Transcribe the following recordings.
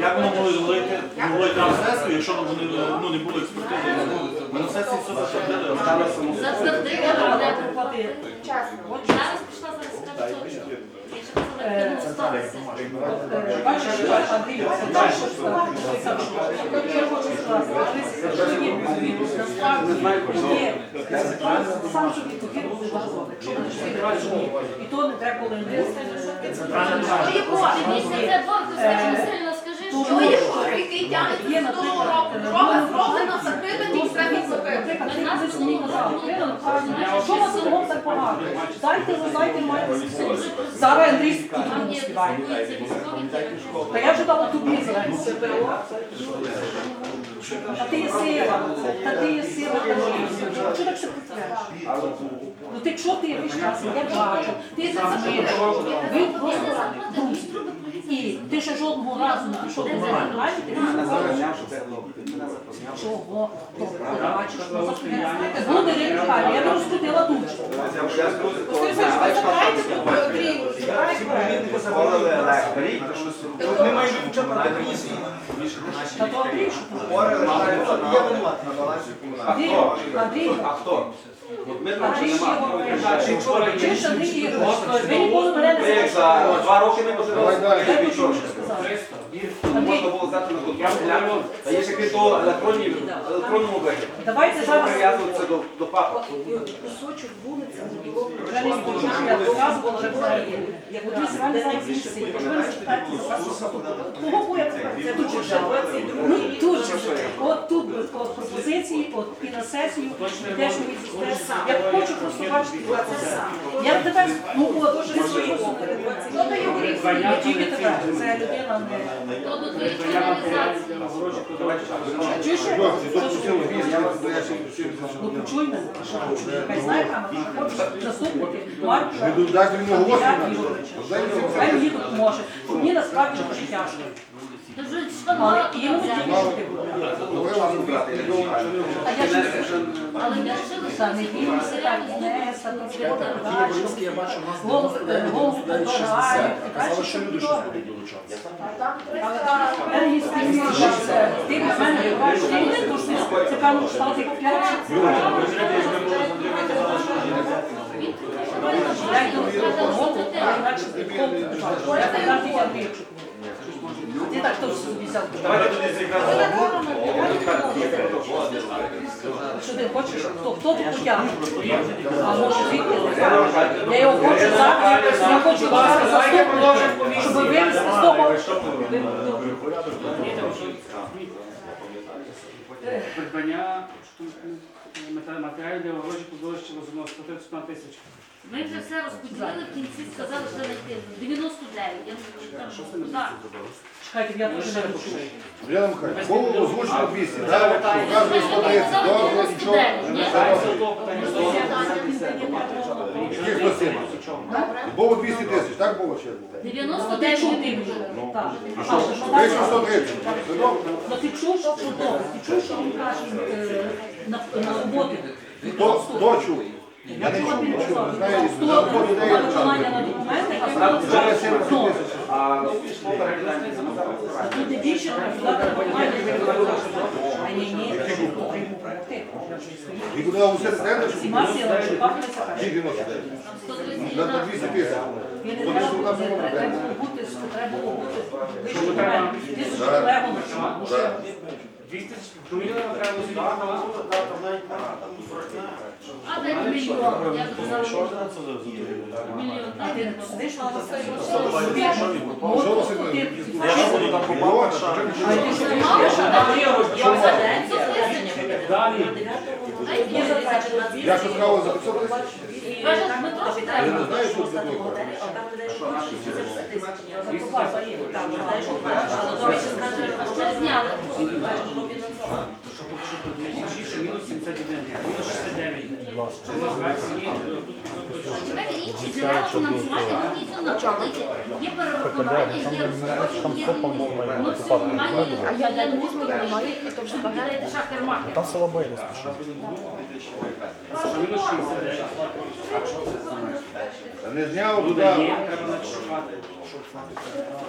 як ми могли там сесію, якщо вони ну, не було експертизи? Ми на сесії все затвердили, осталося само. Затвердили, але Чесно. зараз пішла зараз скажу. Бачиш, що я хочу сказати, сам собі буде важливо, якщо ні. І то не треба коли не це Бог, скажи сильно, скажи, Що є який? Дорога зроблена, закрита, ніхто не закрив. Наприклад, ти колись мені казав, Що вас кругом так погано? Дайте, ви дайте, маєте сили. Зараз Андрій тут співає. Та я вже дала тобі зелену. Та ти є сила, та ти є сила, та ти є сила. Чого так все притворяєш? Ну ти що ти весь час, я бачу, ти це заміриш. Ви просто друзі. І ти ще жодного разу не пішов до мене, ти не сказав, чого? Добре, бачиш. Буде рекламі, я не розкрутила дуже. Ми маємо вчити комісії. Та то Андрій, що? Андрій, Андрій, А хто? Чи Андрій нема? Ігорович. Чуєш, Андрій ви ніколи мене не два роки ми пожили. Я почув, що сказати. Можна було здати на контроль. Та є ще крім того електронні, електронному вигляді. Давайте Що зараз прив'язуватися до, до папа. Кусочок вулиці забудовано. вже не скажу, що я розказувала вже взагалі. От ви зранку зараз місці, ви мене запитаєте, кого буде це тут же вже? Ну тут же, от тут от пропозиції, от і на сесію, йдеш мені зустрічаєш. Я хочу просто бачити це сам. Я тебе, ну от, ти свої. Ну, то гріх, тільки тебе, це людина не... То до твоєї реалізації. Чуєш, що Ну почуй мене, що хочу. Хай знає камера, що заступники Марка. Ігоровича. Хай мені допоможе. Мені насправді дуже тяжко. Але йому тільки А я ж. Але я Та не вірюся, так, не, та не передачу. Голос, голос подбирають. Казали, що люди щось будуть долучатися. Я. Ти від мене бачиш, це певно штати купляють. Я Я так собі взяв. Давайте тоді зіграємо. Що ти хочеш? Хто, хто тут потягне? А може звідки? Я його хочу зараз, я хочу зараз заступника, щоб вивезти з того. Придбання матеріалів для огорожі позорища розумного 131 тисяч. Ми вже все розподілили, в кінці сказали, що не 99. Я не знаю, що не Так. Чекайте, я теж не почув. Уляна Михайлівна, голову озвучено 200, так? Показує 130, добре, нічого. Ні, хто сім? Було 200 тисяч, так було ще? 99 чув людей. Так. А, що? що Вийшло 130. Це добре? Ну ти чув, що добре? Ти чув, що він каже е, на на роботи? Хто, хто чув? Я не чув, не чув, не знаю, Хто на роботі на де виконання на документи, а хто Вже 70 Ну, тисяч. А а тут не більше треба дати на виконання. А ні, ні, І буде оголосити тендер, щоб Всіма силами, щоб пахне себе. Ті 99. 130 На на 200 тисяч. Вони ж там було, не треба бути, треба було бути вище мене. Тисячу легом. Так. 200 мільйонів треба. А дайте мільйон. Я казала, мільйон. А ти не посидиш, а ти Що Василь Леонідович? Я буду там що вже А ти що не Мало, чуєш? так? День 130. Далі. Я шукав сказав за 500 тисяч? Каже, Дмитро, що Я не знаю, що це було. Вже зняли. 26, мінус 71, мінус 69. Мінус 20, ні, тут інші джерела фінансування вони все навчалися. Є перерахування, є розходи, є ну, все нормально. А я не можу, немає, то вже багато. Шахтермаркет. Там Соломея Що мінус 69. Не зняв туди. є, треба начувати.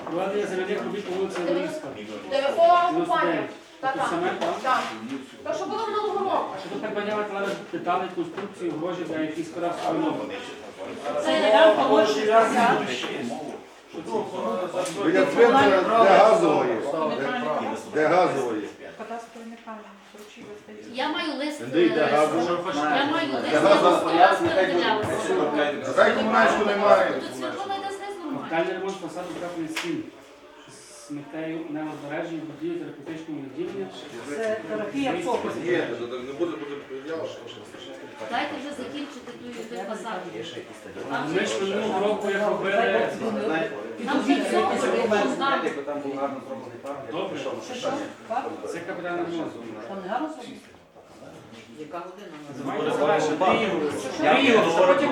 Проведення земельних робіт по вулиці Львівська. Дев'ятого купання. 9. Так, Тут так? так. То, що було минулого року. Щодо придбання металевих деталей конструкції грожі для якихось кадастрових номер. Це площі 50. Біля цвинтара, де газово є. Де газово є. Я маю лист. Де е, газово? Я маю лист. Так комунальську немає. Тут світло йде знизу нормально. Капітальний ремонт фасаду крапної стін з метею небозбереження, будівлі терапевтичного відділення. Це терапія фокусу. Дайте вже закінчити ту той фасад. Ми ж минулого року як робили. Нам вже цього зробили. знати. там був гарно зроблений парк, Добре. Це? Капітальний ремонт. Там не гарно зроблено? Завершення. Три Ігор. Три Ігор. Що потім?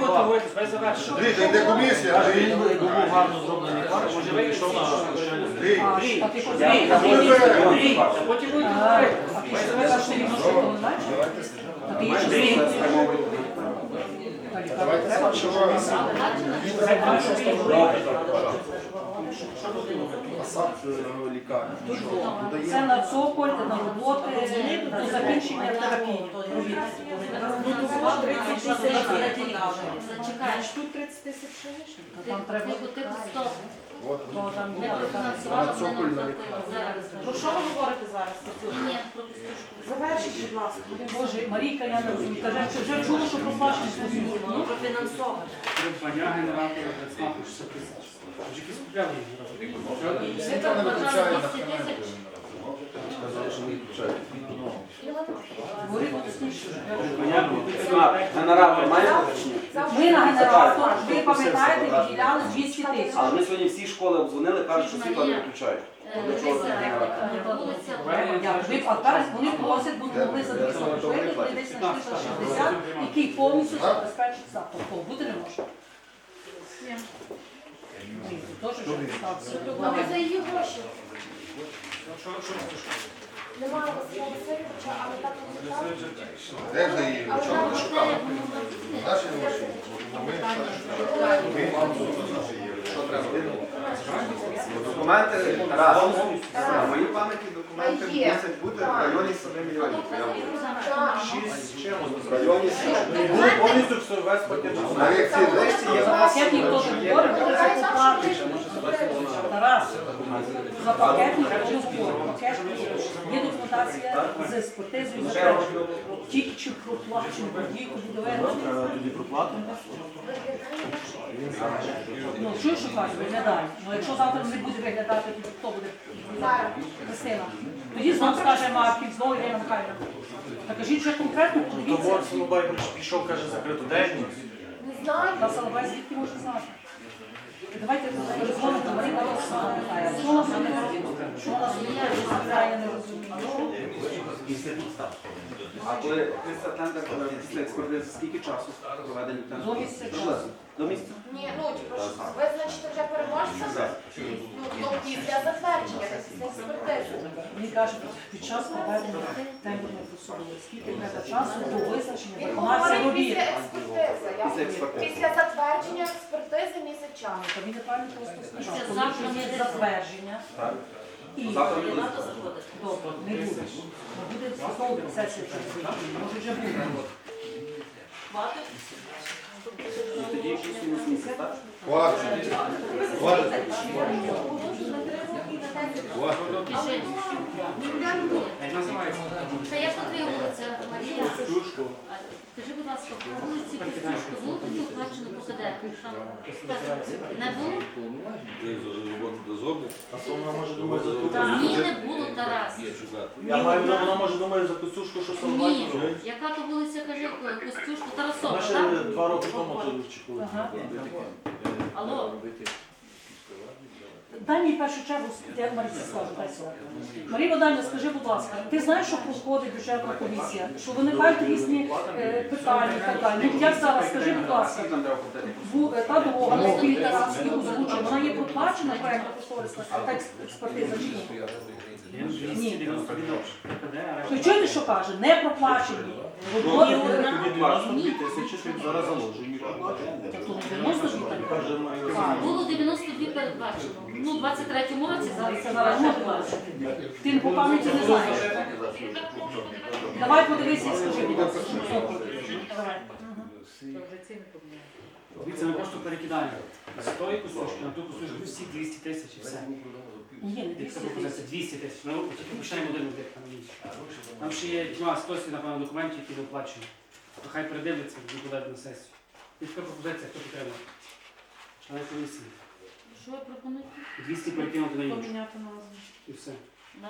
Хай завершить. Андрій, та йде комісія. Андрій. Був гарно зроблений парк, може вийшов на Андрій. А ти хочеш Андрій? Андрій, Андрій, а потім А, говорити. а ти що ви до знаєш? А ти Андрій. що Треба, що Це перший Ігор. Це на цоколь, на роботи, до закінчення терапії. Тут 30 тисяч лишніх. Там треба, хотів 100. то там Не є. профінансувала, не наплатила. Зараз. Про що ви говорите зараз? Ні, про пістушку. Завершіть, будь ласка. Боже, Марійка, я не розумію. Каже, що вже чула, що проплачено. Ну, профінансовано. Придбання генератора для ЦНАПу 60 тисяч. Вже якісь купляли. Ми там вважали 200 тисяч. Ні? Ми на генератор, ви пам'ятаєте, виділяли 200 тисяч. Але ми сьогодні всі школи обдзвонили, кажуть, що світло не включають. Е, а зараз вони просять, бо могли за 200 купити, десь на 460, який повністю забезпечить за. Тобто бути не може. Ні, тут теж вже стався. Ну, це її гроші. Немає Василя Васильовича, але так не. Де вже її? Але Чого? там Шукали. Наші треба? Документи разом. На моїй пам'яті документи А є. мусять бути в районі 7 мільйонів. В районі 7 повністю все весь пакет. На реакції є в нас. Пакет ніхто не говорить, це поплати. Тарас, за пакет ніхто не говорить. Є документація з експертизою, затверджена. Тільки чи проплачено водійку будовельну. Тоді проплатимо. Ну, що кажуть, виглядай. Ну, якщо завтра не буде виглядати, то хто буде? Христина. Тоді знову скаже Марків, знову Ірина Михайлівна. Та кажіть, що конкретно, То подивіться. от Солобай пішов, каже, закриту день. Не знаю. Та Соловей звідки може знати? Давайте Олександровна. Що у нас не розуміє? Що у нас не не розуміє? А коли після тендер, після експертизи, скільки часу проведення тендеру? До місяця До місяця? Ні, ну, визначити вже переможця? Ну, то після затвердження, не після експертизи. Мені кажуть, під час проведення тендерної процедури, скільки треба часу до визначення Він виконавця говорить робіт. після експертизи. я Після експертизи. Після затвердження експертизи місяць. Та він неправильно просто сказав. Коли є затвердження, Так. І Завтра не буде. добре, не буде. Ну, Буде знову сесія президії, може вже буде. І тоді якийсь мінус місяць, так? Хватить. Хватить. Це вулиця Марія? Скажи, будь ласка, по вулиці Костюшко було тоді оплачено по КД? Не було? А то вона може думає за ту. Ні, не було, Тарас. Я маю вона може думає за Костюшку, що. Ні. Яка то вулиця, каже, Костюшко Тарасова, Вона ще так? два роки тому то чекали. Алло. Дай мені в першу чергу, я скажу, дай слово. Марія Богданівна, скажи, будь ласка, ти знаєш, що проходить бюджетна комісія, що виникають різні е, питання і так далі. Ну, як зараз, скажи, будь ласка, бу- е, та дорога на Тарасівській озвучує, вона є проплачена проєктна кошторисна та експертиза чи ні? Ні. 290 Ви чуєте, що каже? Не проплачені. Роботи Тоді 92 тисячі ти зараз заложені. Тобто не 92 так. Каже, має А, Було 92 передбачено. Ну, у 23-му році зараз Це зараз не. Ти по пам'яті не знаєш. Давай подивися і скажи, будь ласка. Давай. Дивіться, ми просто перекидаємо. З тої кусочки на ту кусочку всі 200 тисяч і все. Ні, не 200 пропозиція? 200 тисяч. Ну, тільки починаємо один там ще є тьма стосі, напевно, документів, які не оплачені. То хай передивляться, і буде на сесію. І така пропозиція, хто підтримує? Члени комісії. Що ви пропонуєте? 200 перекинути на іншу. Поміняти назву. І все. На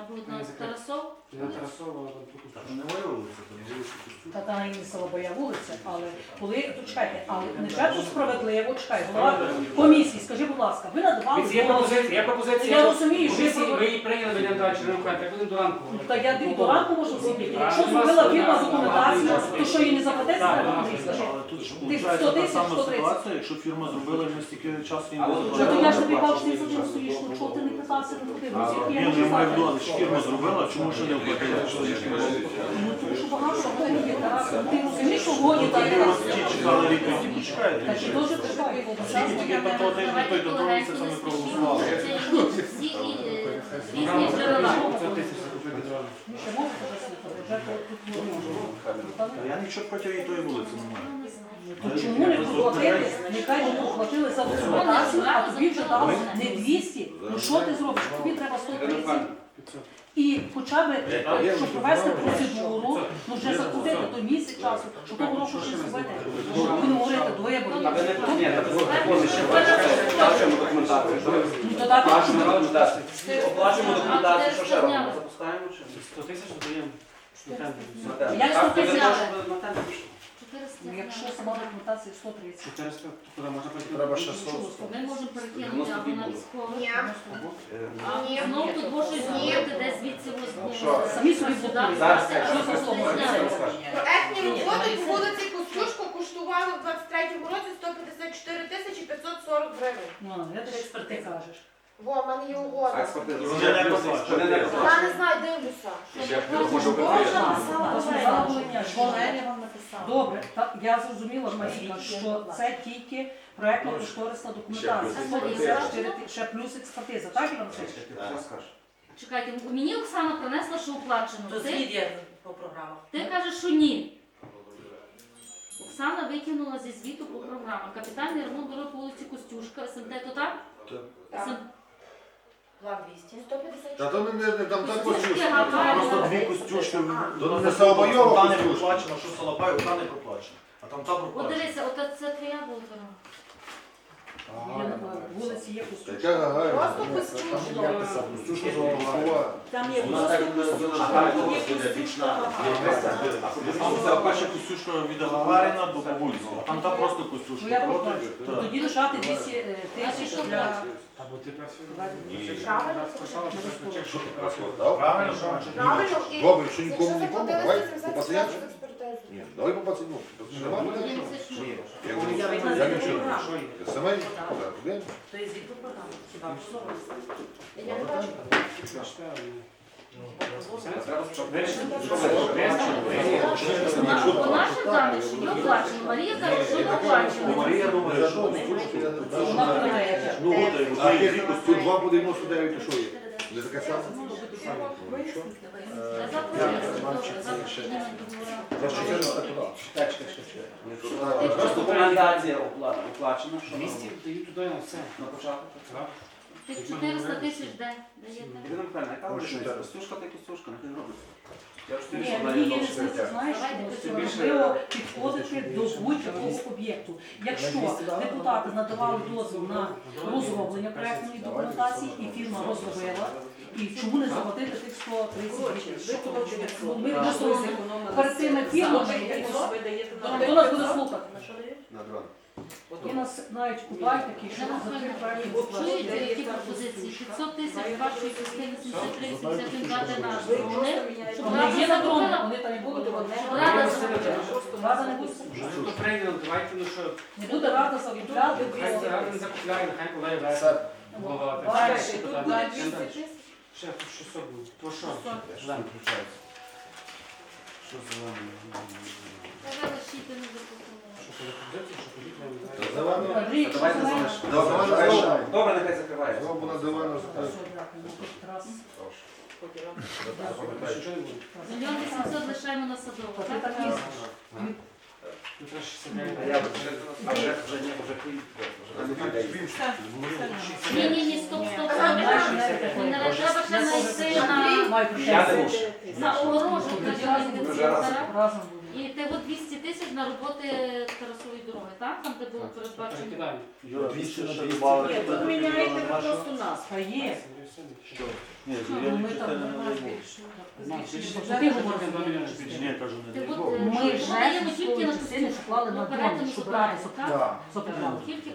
Тарасов? Не на Тарасова, а там. Не вулиця, там вулиця Та та і Солобоя вулиця, але коли, то чекайте, але не же справедливо, чекай, голова комісії, скажи, будь ласка, ви надавали Є пропозиція, є пропозиція. Я розумію, що Комісії, є її прийняли до далі, не виходить, будемо до ранку. Та я до ранку можу сидіти. Якщо зробила фірма документацію, то що її не заплатити, Так, треба так. Але тут ж Ти виходить та сама 130. ситуація, якщо фірма зробила, і ми стільки часу їм заплатили. я ж тобі кажу, ти за стоїш, ну чого ти не питався, не ходив? Ну, звідки я можу я маю в виду, знати? Ж фірма зробила, чому ще не не було? Ну, тому що багато кого є, Тарас. Ти розумієш, що годі Та дає ті чекали рік, ті почекаєте. Чи дуже чекає? Скільки тільки там того тижня, той до того місяця ми проголосували. Це всі е, різні джерела. 500 тисяч закупити дрова. Ну, ще можна пояснити, вже тут не можна. Та Я нічого проти і тої вулиці не маю. То чому не проплатити? Нехай вони платили за документацію, а тобі вже дали не 200. Ну що ти зробиш? Тобі треба 130. 500. І хоча б, е, щоб провести процедуру, ну вже закупити той місяць часу, щоб того року щось зробити. Щоб ви не говорити до виборів. ще оплачуємо документацію. Ну Оплачуємо документацію. Оплачуємо документацію, що ще А, робимо? Запускаємо чи? 100 тисяч додаємо. Як 100 тисяч? За те, щоб на тендер пішли. 400 Ну, якщо сама документація 130. 400, то куди можна пойти? Треба Ну, ще чого 100? Ми можемо перекинути або на військове. Ні. А Ні. знову тут може зробити десь звідси Що? Самі собі блокують. Зараз Що за слово? Проектні роботи по вулиці Костюшко коштували в 23-му році 154 тисячі 540 гривень. Ну, я теж експерти кажеш. Во, в мене є угода. Вони не проплачують. Вони не Я проплачують. не знаю, дивлюся. Може, Боже, Позбавлення. Валерія вам написала. Добре, та я зрозуміла, Марійка, що це тільки проектно кошторисна документація. Ще плюс. 154 ти- ще плюс експертиза, так Іван Васильович? Чекайте, мені Оксана принесла, що оплачено. То Ти, звід'я по програмах. ти кажеш, що ні. Оксана викинула зі звіту по програмах. Капітальний ремонт дороги по вулиці Костюшка, СМТ, то так? Так. План 200. 154. Та то не, не, не там так Костюшки. Просто дві костюшки. То не Та не костюшка. проплачено, що Солопай, та не проплачено. А там та От проплачено. дивися, от це твоя була дорога. Є на вулиці є кусочок. Яка гагай. Просто Костюшко. Костюшка. Там є так просто кусочок, є кусочок. А це перша костюшка від Гагаріна до Бабульського. А там та просто Ну костюшка. я. Тоді лишати 200 е, тисяч для... Або ти. Правильно? Правильно, Правильно, і Добре, що нікому нікому, давай 170 по пацієнту. з експертизою. Ні, давай по пацієнту. Нема буде? Я говорю, Я Я нічого. програми. Що є? Саме? Так, де? То є звідти програми. Хіба що? Я не бачу. На- наших даних, оплачено. Марія каже, що не оплачено. Марія думає, що Вона виглядає. Ну, от, а є тут 2 по 99, то що є? Не таке саме? Я завтра Добре, завтра піднімемо договори. За 400 туди. Просто документація оплачена, що 200 дають туди на все. на початку. Тих 400 тисяч де? Даєте? Костюшка та костюшка, нехай робить. Я ж тобі Ні, знаєш, підходити до будь-якого об'єкту. Якщо депутати надавали дозвіл на розроблення проектної документації і фірма розробила, і чому не заплатити тих 130 тисяч? Ну, Ми просто перед цими фірмами, хто нас буде слухати? На дрон. І нас навіть купають такі, що за три проекти чуєте, які пропозиції? 500 тисяч вашої частини 73 71 дати на дрони, щоб Вони є на закупила. вони там і будуть, рада закупила. Рада не буде. Ну, то прийняли, давайте, ну що, Не буде рада хай рада не закупляє, нехай Ще тут буде 200 тисяч. Ще тут 600 буде. То що? Да. Що зелене? Та ви лишіть, не. Що це за що зелено. Рік, Давайте що. Добре, нехай закриває. Зроблено зелено. Раз. Нічого не буде. Мільйон 800 лишаємо на садову, так? Ні. Ні, ні, стоп, стоп, стоп. Не треба ще знайти на, на огорожу. Разом. І те от 200 тисяч на роботи Тарасової дороги, так? Там, де було передбачено. Перекидаємо. Юра, 200 на Ні, тут міняєте просто нас. А є. Ні, Ну, я ми більше там не не належу. Більше Ти ти говориш, говориш. Ні, кажу, не от, належу. Ми ми вже даємо тільки на частини костюм. на Оперативну дрони, щоб брати так?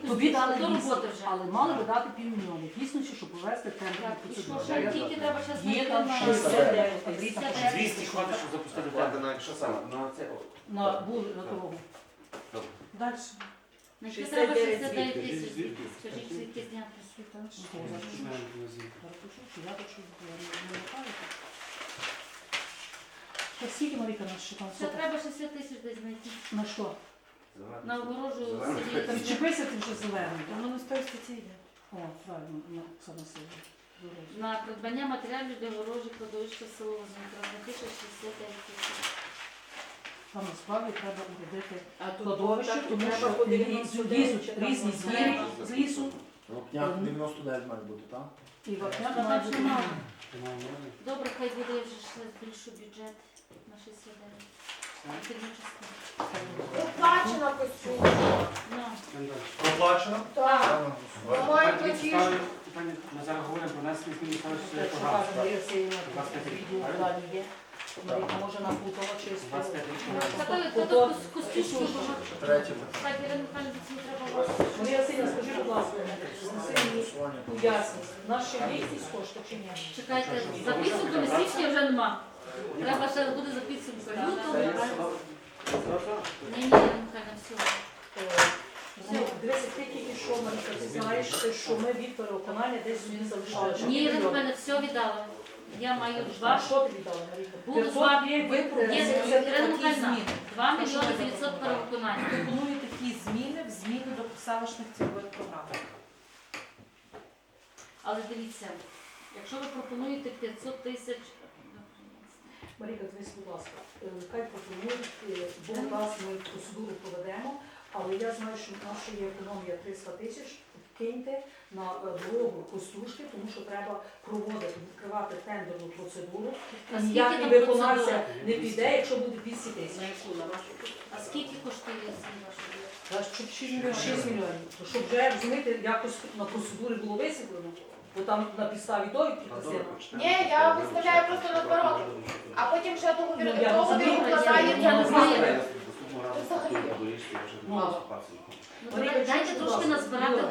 Тобі дали до роботи вже. але мали би дати півмільйона. Дійсно, щоб провести тендер. І що ще тільки треба ще Є знайти там на 69 тисяч. 200 хватить, щоб запустити Ладно, тендер. на що саме? На це. На були на того. Далі. На що треба 69 69 тисяч. Скажіть, звідки зняти? Я так що я не знаю. Та Скільки Маріка наш ще? Ще треба 60 тисяч десь знайти. На що? На огорожу. Там сидіти. чіпися ти вже зелений. Та воно з тої статті йде. О, правильно, на Оксана Сильві. На придбання матеріалів для огорожі кладовища село Зонтра. Тисяч 69 тисяч. Там насправді треба уробити А тут кладовище, так, тому треба що по лізуть 99, чи там різні звірі з лісу. Лопняк 99 має бути, так? І вапняк має бути. Добре, хай буде я вже ще збільшу бюджет на 69. Фірму частину. Оплачена костюм. Ну, Проплачено? Так. Ставлю питання, Ми зараз говоримо про внесення змін до селищної Так, що програми. каже Марія Сильвівна, відділ є. Маріка може нам плутала через 25 років. Та то- та то кос- костюшки було. Третє. Вас. Марія Сильна, скажи, будь ласка, неси мені. У нас ще є якісь кошти чи ні? Чекайте, за підсумками січня вже нема. Треба ще буде за підсумками лютого. Ні, ні, Ірина Михайлівна, все. Ну, Дивися, ти тільки що, Маріка, ти знаєш, що ми від перевиконання десь собі залишали. Ні, Ірина Михайлівна, все віддала. Я маю два. 500 два. є, ви пропонуєте такі зміни. 2 мільйони 900 перевиконання. Пропоную такі зміни в зміни до селищних цільових програм. Але дивіться, якщо ви пропонуєте 500 тисяч, Маріка, дивись, будь ласка, е, хай пропонують, е, бо раз ми процедуру проведемо, але я знаю, що в нас ще є економія 300 тисяч, киньте на е, дорогу Костюшки, тому що треба проводити, відкривати тендерну процедуру, А скільки ніякий там виконавця процедура? не піде, якщо буде 200 тисяч. а скільки коштує ці ваші? Та щоб 6 мільйонів, 6 мільйонів. То щоб вже розумієте, якось на процедурі було висвітлено, бо там на підставі довідки казали. Ні, я виставляю просто наоборот. А потім ще договір Ну, я договір розумію, укладається я на розумію. знаю. Ну, Марія, давай- дайте будь трошки ласка?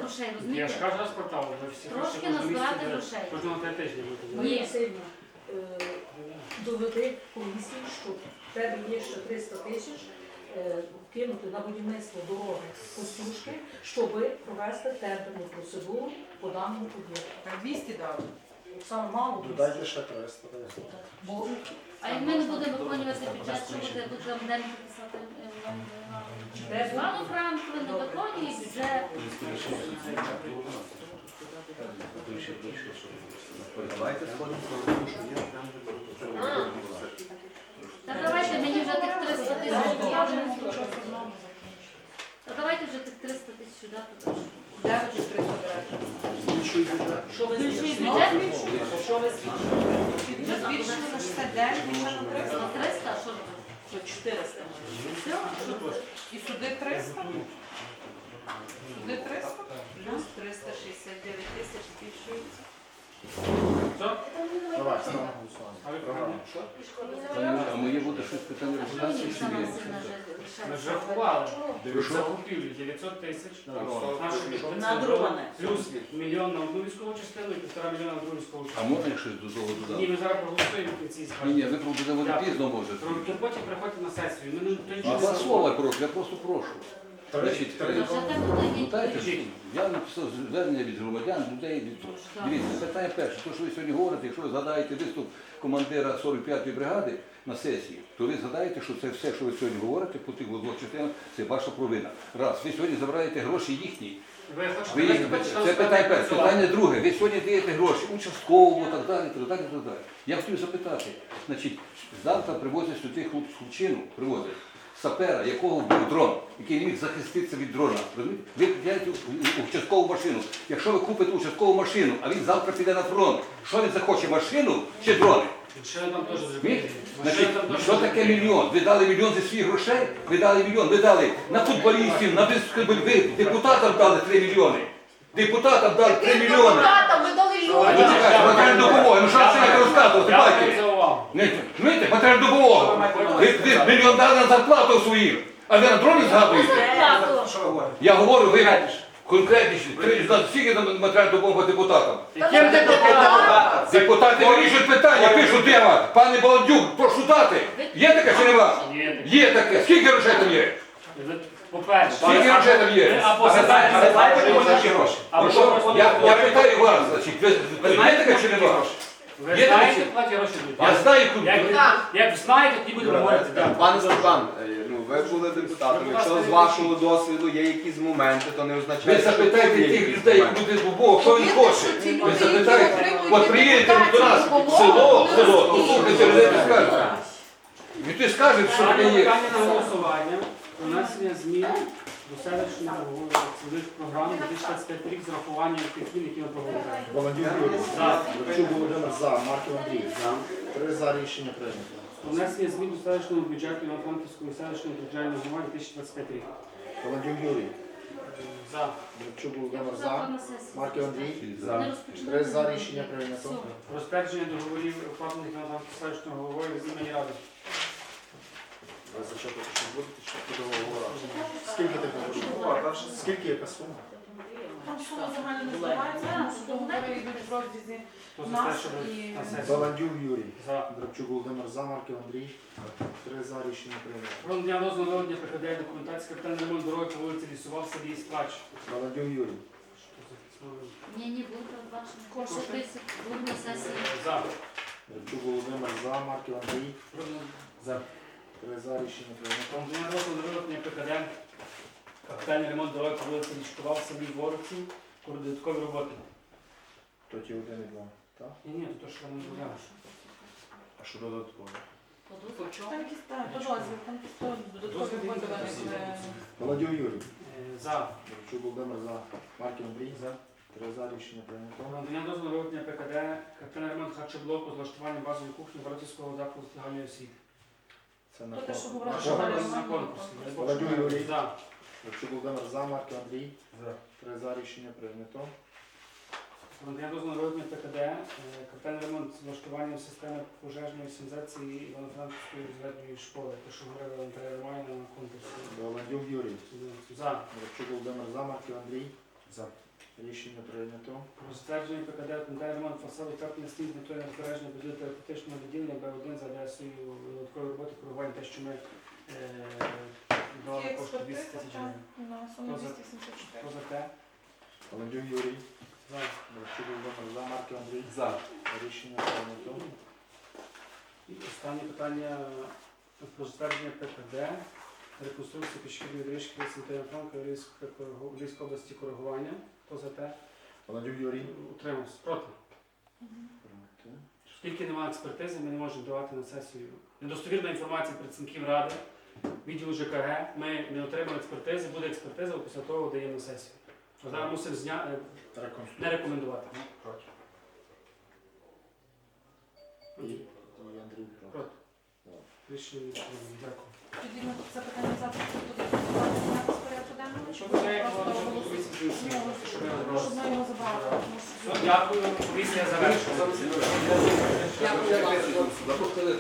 Грошей, Я ж розумієте? кажу раз портал, вже всі Трошки кожного назбирати місяця, грошей. Кожного три тижні буде. Ні. Васильівна, е, доведи комісії, що в тебе є ще 300 тисяч е, кинути на будівництво дороги Костюшки, щоб провести тендерну процедуру по даному об'єкту. Так 200 дали. Саме мало Додайте ще 300. бо А як ми не будемо виконувати бюджет, що буде тут там день писати Івану Франклину, виконує бюджет. Давайте сходимо Та давайте мені вже тих 300 тисяч. Я вже не. Та давайте вже тих 300 тисяч дати. Де ви ті 300 берете? що ви збільшили? Що ви збільшили? Ви збільшили на 69 і на 300. На 300, а що робити? Що 400. Все, а що робити? І сюди 300? Сюди 300? Плюс 369 тисяч збільшується. Що? Давай, ставимо голосування. А моє буде щось питання результації чи ні? Ми ж рахували. Закупівлі 900 тисяч. Плюс мільйон на одну військову частину і півтора мільйона на другу військову А частину. можна якщо до того Ні, додати? ми зараз проголосуємо в кінці Ні, ні, ви буде пізно можете. То потім приходьте на сесію. Ми не то А нічого два слова прошу, я просто прошу. Значить, буде Ну, дайте, Кажіть. я написав звернення від громадян, людей від дивіться. Питання перше, то що ви сьогодні говорите, якщо ви згадаєте виступ командира 45-ї бригади на сесії, то ви згадаєте, що це все, що ви сьогодні говорите по тих двох частинах, це ваша провина. Раз, ви сьогодні забираєте гроші їхні. Ви почнемо це питання перше. Питання друге. Ви сьогодні даєте гроші участково, так далі, так далі, так далі. Я хотів запитати, значить, завтра привозять сюди хлоп- хлопчину, привозять сапера, якого був дрон, який не міг захиститися від дрона. Ви купляєте участкову машину. Якщо ви купите участкову машину, а він завтра піде на фронт, що він захоче, машину чи дрони? Значить, що таке мільйон? Ви дали мільйон зі своїх грошей, ви дали мільйон, ви дали на футболістів, на ви депутатам дали 3 мільйони. Депутатам дали 3 мільйони. Депутатам ми дали Ну люди. чекайте, матеріальну допомогу, ну що це як розказувати, бачите? Знаєте, матеріальну допомогу. Ви, ви мільйон дали на зарплату свою, а ви на дрони згадуєте? Що ви говорите? Я говорю, ви конкретніше, три знати, скільки там матеріальну допомогу депутатам. Яким депутатам? Депутати вирішують питання, пишуть тема. Пане Баландюк, прошу дати. Є таке чи нема? Є таке. Є. Скільки грошей там є? По-перше, Скільки грошей там є? або задайте кому такі гроші? або Ну що, я, я питаю вас, значить, ви, ви знаєте таке чи нема? Ви Є знаєте, такі? платі гроші будуть. Я знаю, куди. Як, як знаєте, тоді будемо говорити. так. Пане Степан, е, ну ви були депутатом. Якщо з вашого досвіду є якісь моменти, то не означає, Ви що запитайте є тих якісь людей, моменти. куди з Бог, що він хоче. Ви які запитайте. отримують От приїдете до нас депутатську в село, допомогу, в село, вони послухайте, людей не скажете. І ти скажеш, що таке є. питання на голосування. Внесення змін до селищного цільових програм 2025 рік з урахуванням тих змін, які ми проговорили. Володимир Юрій. За. Грачук Володимир за. Марків Андрій. За. Три за рішення прийнято. Внесення змін до селищного бюджету Івано-Франківської селищної територіальної громади 2025 рік. Володимир Юрій. За. Грачук Володимир за. Марків Андрій. Розпочинаємо. Три за рішення прийнято. Розпорядження договорів укладених Івано-Франківською селищною головою з імені Ради. Ви зачепите, що будете, що по договору. Скільки ти говориш? Скільки яка сума? Там сума загально не збирається, тому що договори йдуть в розрізі за нас і? Баландюк Юрій. За. Драбчук Володимир за. Марків Андрій. Три за рішення прийнято. Про надання дозволу народні прикладає документації капітальний ремонт дороги по вулиці Лісова в селі Складч. Баландюк Юрій. Ні, ні, буде передбачено. Кошти тисяч, буде на сесії. За. Драбчук Володимир за. Марків Андрій. За. Три за рішення прийнято. Дозволу на вироблення ПКД капітальний ремонт дороги по вулиці Лічкова в селі Воровці. Додаткові роботи. То ті один і два. Так? Ні, ні, то що не розгляну. А що додатково? Там якісь так, подозвіл, там просто додаткові роботи виникли. Володимир Юрій. Е, За. Драбчук Володимир за. Марків Андрій. За. Три за рішення прийнято. Надання дозволу на вироблення ПКД капітальний ремонт харчоблоку з влаштуванням базової кухні Воротівського закладу загальної освіти. Це на те, що конкурс. говорили, що конкурс. На конкурсі. Володимир Юрій. За. Драбчук Володимир за. Марків Андрій. За. Три за рішення прийнято. Надання дозволу на вироблення ПКД е, капітальний ремонт з влаштуванням системи пожежної сенсації Івано-Франківської середньої школи. Те, що говорила Наталя Романівна на конкурсі. Баландюк Юрій. За. Драбчук Володимир за. Марків Андрій. За. Рішення прийнято. Про затвердження ПКД ремонт фасаду тертання стін з метою збереження будівлі терапевтичного відділення Б1 за адресою додаткової роботи коригування те, що ми е, давали Є кошти 200 тисяч так, гривень. на суму Хто за? 274. Хто за те? Баландюк Юрій. За. Драбчук Володимир за. Марків Андрій. За. Рішення прийнято. І останнє питання про затвердження ПКД, реконструкції пішохідної доріжки Франка Львівської області коригування. Хто за те? Баландюк Юрій. Утримався. Проти. Проти. Оскільки немає експертизи, ми не можемо давати на сесію. Недостовірна інформація працівників ради, відділу ЖКГ. Ми не отримали експертизи, буде експертиза, після того даємо на сесію. А Зараз мусимо зня... е, не рекомендувати. І Андрій проти. Проти. Рішення. Дякую. Тоді ми це питання завтра буде Дякую. Комісія завершена. Дякую.